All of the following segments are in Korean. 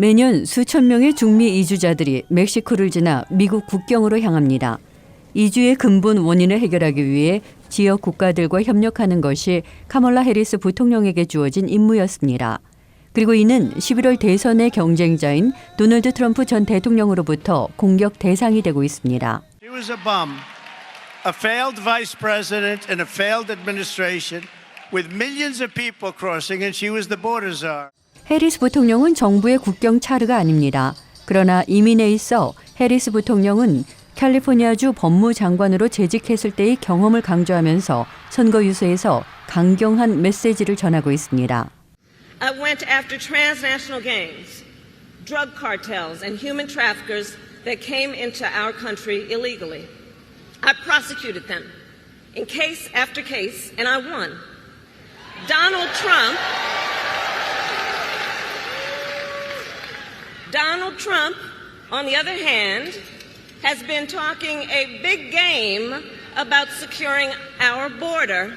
매년 수천 명의 중미 이주자들이 멕시코를 지나 미국 국경으로 향합니다. 이주의 근본 원인을 해결하기 위해 지역 국가들과 협력하는 것이 카멀라 해리스 부통령에게 주어진 임무였습니다. 그리고 이는 11월 대선의 경쟁자인 도널드 트럼프 전 대통령으로부터 공격 대상이 되고 있습니다. A failed vice president in a failed administration with millions of people crossing, and she was the border czar. 해리스 부통령은 정부의 국경 차르가 아닙니다. 그러나 이민에 있어 해리스 부통령은 캘리포니아주 법무장관으로 재직했을 때의 경험을 강조하면서 선거 유세에서 강경한 메시지를 전하고 있습니다. I went after transnational gangs, drug cartels, and human traffickers that came into our country illegally. I prosecuted them in case after case, and I won. Donald Trump. Donald Trump, on the other hand, has been talking a big game about securing our border,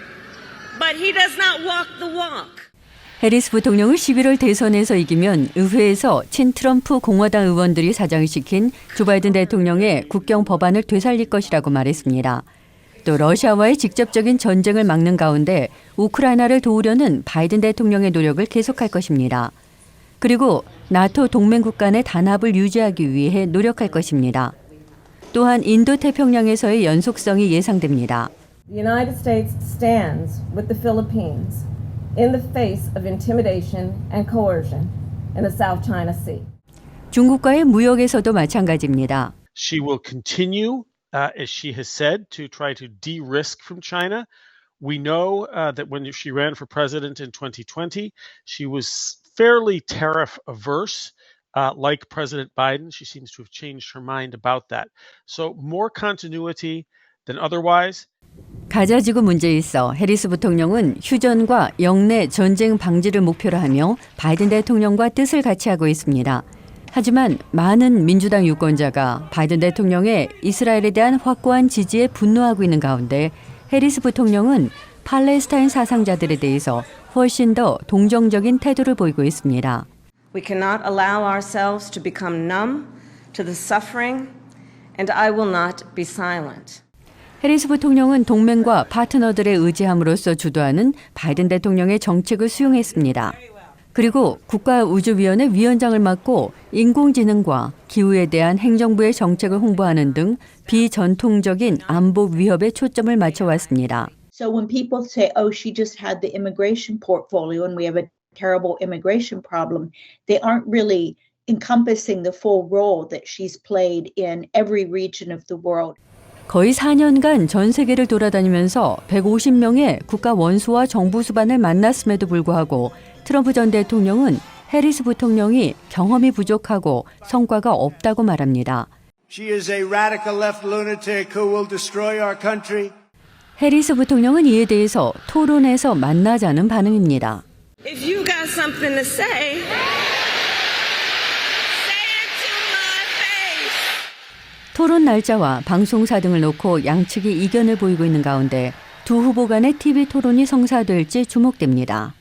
but he does not walk the walk. 해리스 부통령을 11월 대선에서 이기면 의회에서 친 트럼프 공화당 의원들이 사장시킨 조 바이든 대통령의 국경 법안을 되살릴 것이라고 말했습니다. 또 러시아와의 직접적인 전쟁을 막는 가운데 우크라이나를 도우려는 바이든 대통령의 노력을 계속할 것입니다. 그리고 나토 동맹국 간의 단합을 유지하기 위해 노력할 것입니다. 또한 인도 태평양에서의 연속성이 예상됩니다. The United States stands with the Philippines in the face of intimidation and coercion in the South China Sea. 중국과의 무역에서도 마찬가지입니다. She will continue, uh, as she has said, to try to de risk from China. We know uh, that when she ran for president in 2020, she was fairly tariff averse. Uh, like President Biden, she seems to have changed her mind about that. So, more continuity than otherwise. 가자 지구 문제에 있어 해리스 부통령은 휴전과 영내 전쟁 방지를 목표로 하며 바이든 대통령과 뜻을 같이 하고 있습니다. 하지만 많은 민주당 유권자가 바이든 대통령의 이스라엘에 대한 확고한 지지에 분노하고 있는 가운데 해리스 부통령은 팔레스타인 사상자들에 대해서 훨씬 더 동정적인 태도를 보이고 있습니다. We cannot allow ourselves to become numb to the suffering, and I will not be silent. 해리스 부통령은 동맹과 파트너들의 의지함으로써 주도하는 바이든 대통령의 정책을 수용했습니다. 그리고 국가우주위원회 위원장을 맡고 인공지능과 기후에 대한 행정부의 정책을 홍보하는 등 비전통적인 안보 위협에 초점을 맞춰왔습니다. So when people say, oh, she just had the immigration portfolio and we have a terrible immigration problem, they aren't really encompassing the full role that she's played in every region of the world. 거의 4년간 전 세계를 돌아다니면서 150명의 국가 원수와 정부 수반을 만났음에도 불구하고 트럼프 전 대통령은 해리스 부통령이 경험이 부족하고 성과가 없다고 말합니다. She is a radical left lunatic who will destroy our country. 해리스 부통령은 이에 대해서 토론에서 만나자는 반응입니다. Say. 토론 날짜와 방송사 등을 놓고 양측이 이견을 보이고 있는 가운데 두 후보 간의 TV 토론이 성사될지 주목됩니다.